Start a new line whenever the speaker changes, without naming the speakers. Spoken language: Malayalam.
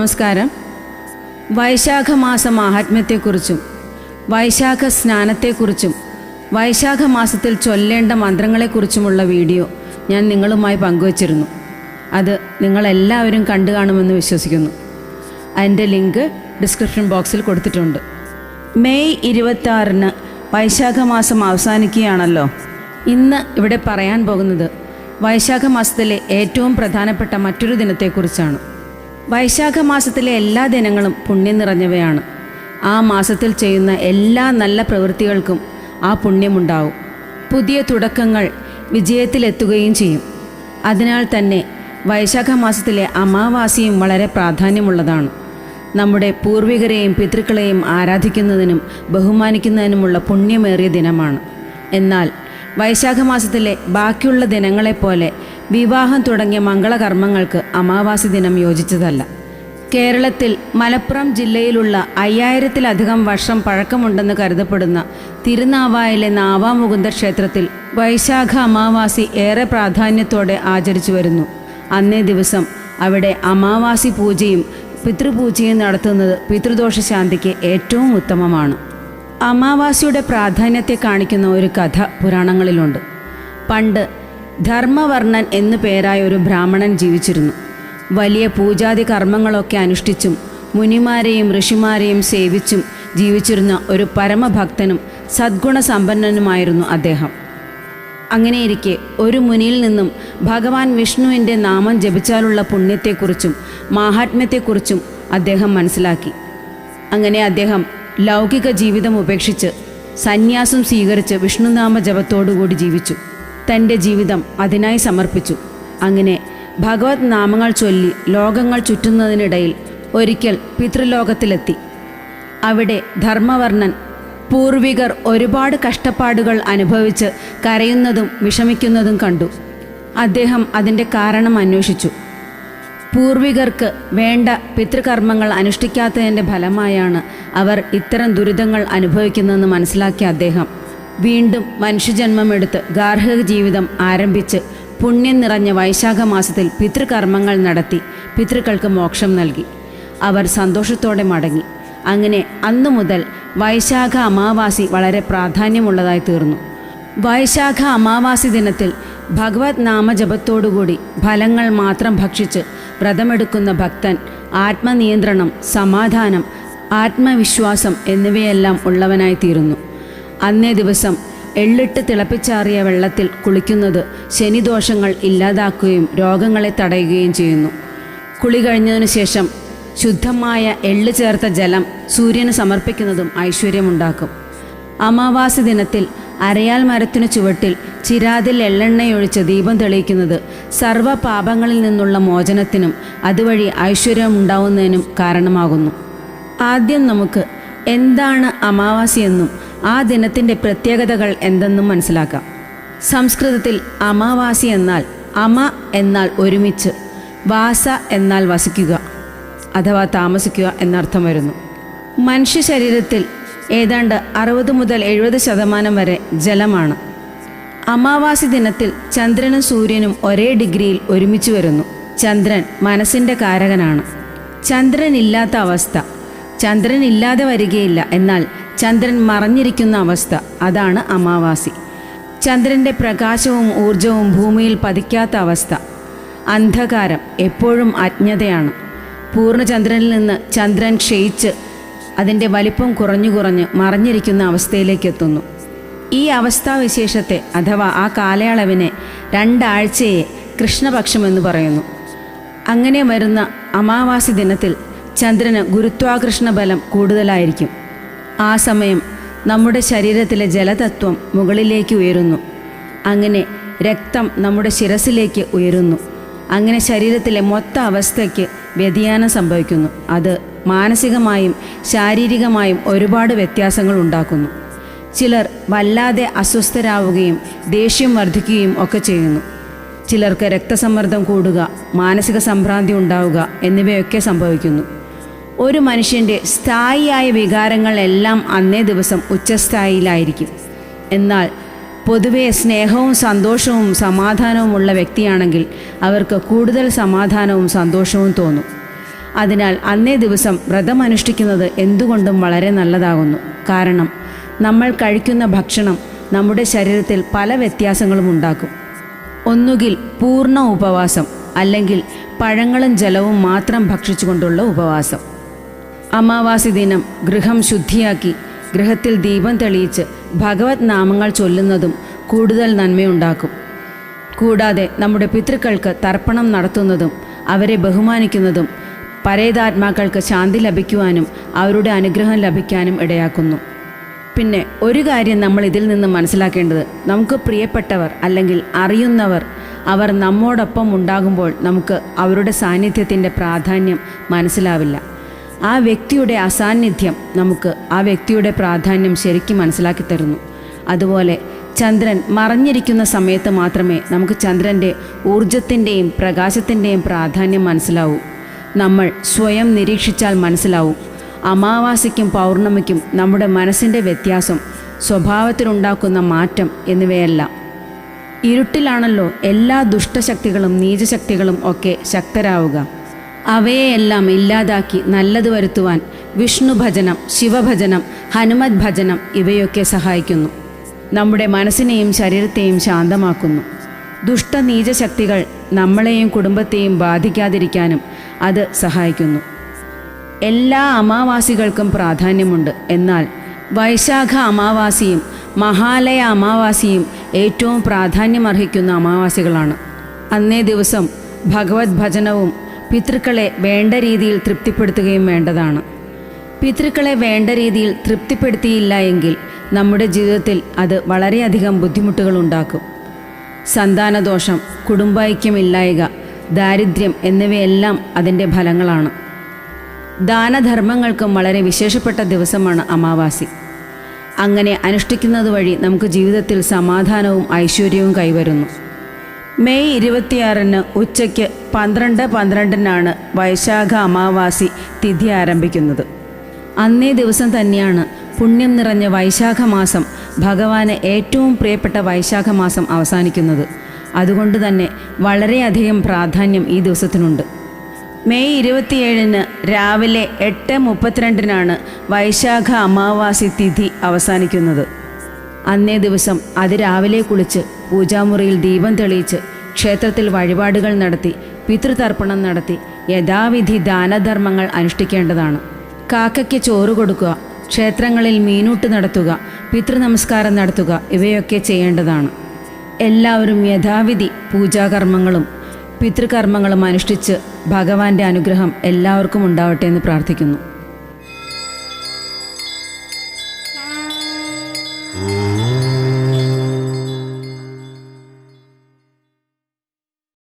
നമസ്കാരം. വൈശാഖ മാസ മാഹാത്മ്യത്തെക്കുറിച്ചും വൈശാഖ സ്നാനത്തെക്കുറിച്ചും വൈശാഖ മാസത്തിൽ ചൊല്ലേണ്ട മന്ത്രങ്ങളെക്കുറിച്ചുമുള്ള വീഡിയോ ഞാൻ നിങ്ങളുമായി പങ്കുവച്ചിരുന്നു. അത് നിങ്ങളെല്ലാവരും കണ്ടു കാണുമെന്ന് വിശ്വസിക്കുന്നു. അതിന്റെ ലിങ്ക് ഡിസ്ക്രിപ്ഷൻ ബോക്സിൽ കൊടുത്തിട്ടുണ്ട്. മെയ് ഇരുപത്തി വൈശാഖ മാസം അവസാനിക്കുകയാണല്ലോ. ഇന്ന് ഇവിടെ പറയാൻ പോകുന്നത് വൈശാഖ മാസത്തിലെ ഏറ്റവും പ്രധാനപ്പെട്ട മറ്റൊരു ദിനത്തെക്കുറിച്ചാണ്. വൈശാഖ മാസത്തിലെ എല്ലാ ദിനങ്ങളും പുണ്യം നിറഞ്ഞവയാണ്. ആ മാസത്തിൽ ചെയ്യുന്ന എല്ലാ നല്ല പ്രവൃത്തികൾക്കും ആ പുണ്യമുണ്ടാവും. പുതിയ തുടക്കങ്ങൾ വിജയത്തിലെത്തുകയും ചെയ്യും. അതിനാൽ തന്നെ വൈശാഖ മാസത്തിലെ അമാവാസിയും വളരെ പ്രാധാന്യമുള്ളതാണ്. നമ്മുടെ പൂർവികരെയും പിതൃക്കളെയും ആരാധിക്കുന്നതിനും ബഹുമാനിക്കുന്നതിനുമുള്ള പുണ്യമേറിയ ദിനമാണ്. എന്നാൽ വൈശാഖ മാസത്തിലെ ബാക്കിയുള്ള ദിനങ്ങളെപ്പോലെ വിവാഹം തുടങ്ങിയ മംഗളകർമ്മങ്ങൾക്ക് അമാവാസി ദിനം യോജിച്ചതല്ല. കേരളത്തിൽ മലപ്പുറം ജില്ലയിലുള്ള അയ്യായിരത്തിലധികം വർഷം പഴക്കമുണ്ടെന്ന് കരുതപ്പെടുന്ന തിരുനാവായിലെ നാവാമുകുന്ദ ക്ഷേത്രത്തിൽ വൈശാഖ അമാവാസി ഏറെ പ്രാധാന്യത്തോടെ ആചരിച്ചു വരുന്നു. അന്നേ ദിവസം അവിടെ അമാവാസി പൂജയും പിതൃപൂജയും നടത്തുന്നത് പിതൃദോഷ ശാന്തിക്ക് ഏറ്റവും ഉത്തമമാണ്. അമാവാസിയുടെ പ്രാധാന്യത്തെ കാണിക്കുന്ന ഒരു കഥ പുരാണങ്ങളിലുണ്ട്. പണ്ട് ധർമ്മവർണൻ എന്നു പേരായ ഒരു ബ്രാഹ്മണൻ ജീവിച്ചിരുന്നു. വലിയ പൂജാതി കർമ്മങ്ങളൊക്കെ അനുഷ്ഠിച്ചും മുനിമാരെയും ഋഷിമാരെയും സേവിച്ചും ജീവിച്ചിരുന്ന ഒരു പരമഭക്തനും സദ്ഗുണസമ്പന്നനുമായിരുന്നു അദ്ദേഹം. അങ്ങനെയിരിക്കെ ഒരു മുനിയിൽ നിന്നും ഭഗവാൻ വിഷ്ണുവിന്റെ നാമം ജപിച്ചാലുള്ള പുണ്യത്തെക്കുറിച്ചും മാഹാത്മ്യത്തെക്കുറിച്ചും അദ്ദേഹം മനസ്സിലാക്കി. അങ്ങനെ അദ്ദേഹം ലൗകിക ജീവിതം ഉപേക്ഷിച്ച് സന്യാസം സ്വീകരിച്ച് വിഷ്ണുനാമ ജപത്തോടുകൂടി ജീവിച്ചു. തന്റെ ജീവിതം അതിനായി സമർപ്പിച്ചു. അങ്ങനെ ഭഗവത് നാമങ്ങൾ ചൊല്ലി ലോകങ്ങൾ ചുറ്റുന്നതിനിടയിൽ ഒരിക്കൽ പിതൃലോകത്തിലെത്തി. അവിടെ ധർമ്മവർണൻ പൂർവികർ ഒരുപാട് കഷ്ടപ്പാടുകൾ അനുഭവിച്ച് കരയുന്നതും വിഷമിക്കുന്നതും കണ്ടു. അദ്ദേഹം അതിന്റെ കാരണം അന്വേഷിച്ചു. പൂർവികർക്ക് വേണ്ട പിതൃകർമ്മങ്ങൾ അനുഷ്ഠിക്കാത്തതിന്റെ ഫലമായാണ് അവർ ഇത്തരം ദുരിതങ്ങൾ അനുഭവിക്കുന്നതെന്ന് മനസ്സിലാക്കിയ അദ്ദേഹം. വീണ്ടും മനുഷ്യജന്മമെടുത്ത് ഗാർഹിക ജീവിതം ആരംഭിച്ച് പുണ്യം നിറഞ്ഞ വൈശാഖ മാസത്തിൽ പിതൃകർമ്മങ്ങൾ നടത്തി പിതൃക്കൾക്ക് മോക്ഷം നൽകി. അവർ സന്തോഷത്തോടെ മടങ്ങി. അങ്ങനെ അന്നു മുതൽ വൈശാഖ അമാവാസി വളരെ പ്രാധാന്യമുള്ളതായി തീർന്നു. വൈശാഖ അമാവാസി ദിനത്തിൽ ഭഗവത് നാമജപത്തോടുകൂടി ഫലങ്ങൾ മാത്രം ഭക്ഷിച്ച് വ്രതമെടുക്കുന്ന ഭക്തൻ ആത്മനിയന്ത്രണം സമാധാനം ആത്മവിശ്വാസം എന്നിവയെല്ലാം ഉള്ളവനായി തീരുന്നു. അന്നേ ദിവസം എള്ളിട്ട് തിളപ്പിച്ചാറിയ വെള്ളത്തിൽ കുളിക്കുന്നത് ശനിദോഷങ്ങൾ ഇല്ലാതാക്കുകയും രോഗങ്ങളെ തടയുകയും ചെയ്യുന്നു. കുളി കഴിഞ്ഞതിനു ശേഷം ശുദ്ധമായ എള്ള് ചേർത്ത ജലം സൂര്യന് സമർപ്പിക്കുന്നതും ഐശ്വര്യമുണ്ടാക്കും. അമാവാസി ദിനത്തിൽ അരയാൽ മരത്തിനു ചുവട്ടിൽ ചിരാതിൽ എള്ളെണ്ണയൊഴിച്ച് ദീപം തെളിയിക്കുന്നത് സർവ പാപങ്ങളിൽ നിന്നുള്ള മോചനത്തിനും അതുവഴി ഐശ്വര്യം ഉണ്ടാവുന്നതിനും കാരണമാകുന്നു. ആദ്യം നമുക്ക് എന്താണ് അമാവാസിയെന്നും ആ ദിനത്തിന്റെ പ്രത്യേകതകൾ എന്തെന്നും മനസ്സിലാക്കാം. സംസ്കൃതത്തിൽ അമാവാസി എന്നാൽ അമ എന്നാൽ ഒരുമിച്ച് വാസ എന്നാൽ വസിക്കുക അഥവാ താമസിക്കുക എന്നർത്ഥം വരുന്നു. മനുഷ്യ ശരീരത്തിൽ ഏതാണ്ട് അറുപത് മുതൽ എഴുപത് ശതമാനം വരെ ജലമാണ്. അമാവാസി ദിനത്തിൽ ചന്ദ്രനും സൂര്യനും ഒരേ ഡിഗ്രിയിൽ ഒരുമിച്ച് വരുന്നു. ചന്ദ്രൻ മനസ്സിന്റെ കാരകനാണ്. ചന്ദ്രൻ ഇല്ലാത്ത അവസ്ഥ. ചന്ദ്രൻ ഇല്ലാതെ വരികയില്ല. എന്നാൽ ചന്ദ്രൻ മറഞ്ഞിരിക്കുന്ന അവസ്ഥ. അതാണ് അമാവാസി. ചന്ദ്രന്റെ പ്രകാശവും ഊർജവും ഭൂമിയിൽ പതിക്കാത്ത അവസ്ഥ. അന്ധകാരം എപ്പോഴും അജ്ഞതയാണ്. പൂർണചന്ദ്രനിൽ നിന്ന് ചന്ദ്രൻ ക്ഷയിച്ച് അതിന്റെ വലിപ്പം കുറഞ്ഞു കുറഞ്ഞ് മറിഞ്ഞിരിക്കുന്ന അവസ്ഥയിലേക്ക് എത്തുന്നു ഈ അവസ്ഥാവിശേഷത്തെ അഥവാ ആ കാലയളവിനെ രണ്ടാഴ്ചയെ കൃഷ്ണപക്ഷമെന്ന് പറയുന്നു. അങ്ങനെ വരുന്ന അമാവാസി ദിനത്തിൽ ചന്ദ്രന് ഗുരുത്വാകർഷണ ബലം കൂടുതലായിരിക്കും. ആ സമയം നമ്മുടെ ശരീരത്തിലെ ജലതത്വം മുകളിലേക്ക് ഉയരുന്നു. അങ്ങനെ രക്തം നമ്മുടെ ശിരസിലേക്ക് ഉയരുന്നു. അങ്ങനെ ശരീരത്തിലെ മൊത്ത അവസ്ഥയ്ക്ക് വ്യതിയാനം സംഭവിക്കുന്നു. അത് മാനസികമായും ശാരീരികമായും ഒരുപാട് വ്യത്യാസങ്ങൾ ഉണ്ടാക്കുന്നു. ചിലർ വല്ലാതെ അസ്വസ്ഥരാവുകയും ദേഷ്യം വർദ്ധിക്കുകയും ഒക്കെ ചെയ്യുന്നു. ചിലർക്ക് രക്തസമ്മർദ്ദം കൂടുക മാനസിക സംഭ്രാന്തി ഉണ്ടാവുക എന്നിവയൊക്കെ സംഭവിക്കുന്നു. ഒരു മനുഷ്യന്റെ സ്ഥായിയായ വികാരങ്ങളെല്ലാം അന്നേ ദിവസം ഉച്ചസ്ഥായിലായിരിക്കും എന്നാൽ പൊതുവെ സ്നേഹവും സന്തോഷവും സമാധാനവുമുള്ള വ്യക്തിയാണെങ്കിൽ അവർക്ക് കൂടുതൽ സമാധാനവും സന്തോഷവും തോന്നും. അതിനാൽ അന്നേ ദിവസം വ്രതം അനുഷ്ഠിക്കുന്നത് എന്തുകൊണ്ടും വളരെ നല്ലതാകുന്നു. കാരണം നമ്മൾ കഴിക്കുന്ന ഭക്ഷണം നമ്മുടെ ശരീരത്തിൽ പല വ്യത്യാസങ്ങളും ഉണ്ടാക്കും. ഒന്നുകിൽ പൂർണ ഉപവാസം അല്ലെങ്കിൽ പഴങ്ങളും ജലവും മാത്രം ഭക്ഷിച്ചുകൊണ്ടുള്ള ഉപവാസം. അമാവാസി ദിനം ഗൃഹം ശുദ്ധിയാക്കി ഗൃഹത്തിൽ ദീപം തെളിയിച്ച് ഭഗവത് നാമങ്ങൾ ചൊല്ലുന്നതും കൂടുതൽ നന്മയുണ്ടാക്കും. കൂടാതെ നമ്മുടെ പിതൃക്കൾക്ക് തർപ്പണം നടത്തുന്നതും അവരെ ബഹുമാനിക്കുന്നതും പരേതാത്മാക്കൾക്ക് ശാന്തി ലഭിക്കുവാനും അവരുടെ അനുഗ്രഹം ലഭിക്കാനും ഇടയാക്കുന്നു. പിന്നെ ഒരു കാര്യം നമ്മൾ ഇതിൽ നിന്ന് മനസ്സിലാക്കേണ്ടത് നമുക്ക് പ്രിയപ്പെട്ടവർ അല്ലെങ്കിൽ അറിയുന്നവർ അവർ നമ്മോടൊപ്പം ഉണ്ടാകുമ്പോൾ നമുക്ക് അവരുടെ സാന്നിധ്യത്തിന്റെ പ്രാധാന്യം മനസ്സിലാവില്ല. ആ വ്യക്തിയുടെ അസാന്നിധ്യം നമുക്ക് ആ വ്യക്തിയുടെ പ്രാധാന്യം ശരിക്കും മനസ്സിലാക്കി തരുന്നു. അതുപോലെ ചന്ദ്രൻ മറഞ്ഞിരിക്കുന്ന സമയത്ത് മാത്രമേ നമുക്ക് ചന്ദ്രന്റെ ഊർജത്തിന്റെയും പ്രകാശത്തിന്റെയും പ്രാധാന്യം മനസ്സിലാവൂ. നമ്മൾ സ്വയം നിരീക്ഷിച്ചാൽ മനസ്സിലാവും. അമാവാസിക്കും പൗർണമിക്കും നമ്മുടെ മനസ്സിന്റെ വ്യത്യാസം സ്വഭാവത്തിലുണ്ടാക്കുന്ന മാറ്റം എന്നിവയല്ല. ഇരുട്ടിലാണല്ലോ എല്ലാ ദുഷ്ടശക്തികളും നീചശക്തികളും ഒക്കെ ശക്തരാവുക. അവയെയെല്ലാം ഇല്ലാതാക്കി നല്ലത് വരുത്തുവാൻ വിഷ്ണു ഭജനം ശിവഭജനം ഹനുമത് ഭജനം ഇവയൊക്കെ സഹായിക്കുന്നു. നമ്മുടെ മനസ്സിനെയും ശരീരത്തെയും ശാന്തമാക്കുന്നു. ദുഷ്ടനീചശക്തികൾ നമ്മളെയും കുടുംബത്തെയും ബാധിക്കാതിരിക്കാനും അത് സഹായിക്കുന്നു. എല്ലാ അമാവാസികൾക്കും പ്രാധാന്യമുണ്ട്. എന്നാൽ വൈശാഖ അമാവാസിയും മഹാലയ അമാവാസിയും ഏറ്റവും പ്രാധാന്യമർഹിക്കുന്ന അമാവാസികളാണ്. അന്നേ ദിവസം ഭഗവത് ഭജനവും പിതൃക്കളെ വേണ്ട രീതിയിൽ തൃപ്തിപ്പെടുത്തുകയും വേണ്ടതാണ്. പിതൃക്കളെ വേണ്ട രീതിയിൽ തൃപ്തിപ്പെടുത്തിയില്ല എങ്കിൽ നമ്മുടെ ജീവിതത്തിൽ അത് വളരെയധികം ബുദ്ധിമുട്ടുകൾ ഉണ്ടാക്കും. സന്താനദോഷം കുടുംബൈക്യമില്ലായ്ക ദാരിദ്ര്യം എന്നിവയെല്ലാം അതിന്റെ ഫലങ്ങളാണ്. ദാനധർമ്മങ്ങൾക്കും വളരെ വിശേഷപ്പെട്ട ദിവസമാണ് അമാവാസി. അങ്ങനെ അനുഷ്ഠിക്കുന്നത് വഴി നമുക്ക് ജീവിതത്തിൽ സമാധാനവും ഐശ്വര്യവും കൈവരുന്നു. മെയ് ഇരുപത്തിയാറിന് ഉച്ചയ്ക്ക് പന്ത്രണ്ട് പന്ത്രണ്ടിനാണ് വൈശാഖ അമാവാസി തിഥി ആരംഭിക്കുന്നത്. അന്നേ ദിവസം തന്നെയാണ് പുണ്യം നിറഞ്ഞ വൈശാഖ മാസം ഭഗവാന് ഏറ്റവും പ്രിയപ്പെട്ട വൈശാഖ മാസം അവസാനിക്കുന്നത്. അതുകൊണ്ട് തന്നെ വളരെയധികം പ്രാധാന്യം ഈ ദിവസത്തിനുണ്ട്. മെയ് ഇരുപത്തിയേഴിന് രാവിലെ എട്ട് മുപ്പത്തിരണ്ടിനാണ് വൈശാഖ അമാവാസി തിഥി അവസാനിക്കുന്നത്. അന്നേ ദിവസം അതിരാവിലെ കുളിച്ച് പൂജാമുറിയിൽ ദീപം തെളിയിച്ച് ക്ഷേത്രത്തിൽ വഴിപാടുകൾ നടത്തി പിതൃതർപ്പണം നടത്തി യഥാവിധി ദാനധർമ്മങ്ങൾ അനുഷ്ഠിക്കേണ്ടതാണ്. കാക്കയ്ക്ക് ചോറ് കൊടുക്കുക ക്ഷേത്രങ്ങളിൽ മീനൂട്ട് നടത്തുക പിതൃനമസ്കാരം നടത്തുക ഇവയൊക്കെ ചെയ്യേണ്ടതാണ്. എല്ലാവരും യഥാവിധി പൂജാകർമ്മങ്ങളും പിതൃകർമ്മങ്ങളും അനുഷ്ഠിച്ച് ഭഗവാന്റെ അനുഗ്രഹം എല്ലാവർക്കും ഉണ്ടാവട്ടെ എന്ന് പ്രാർത്ഥിക്കുന്നു.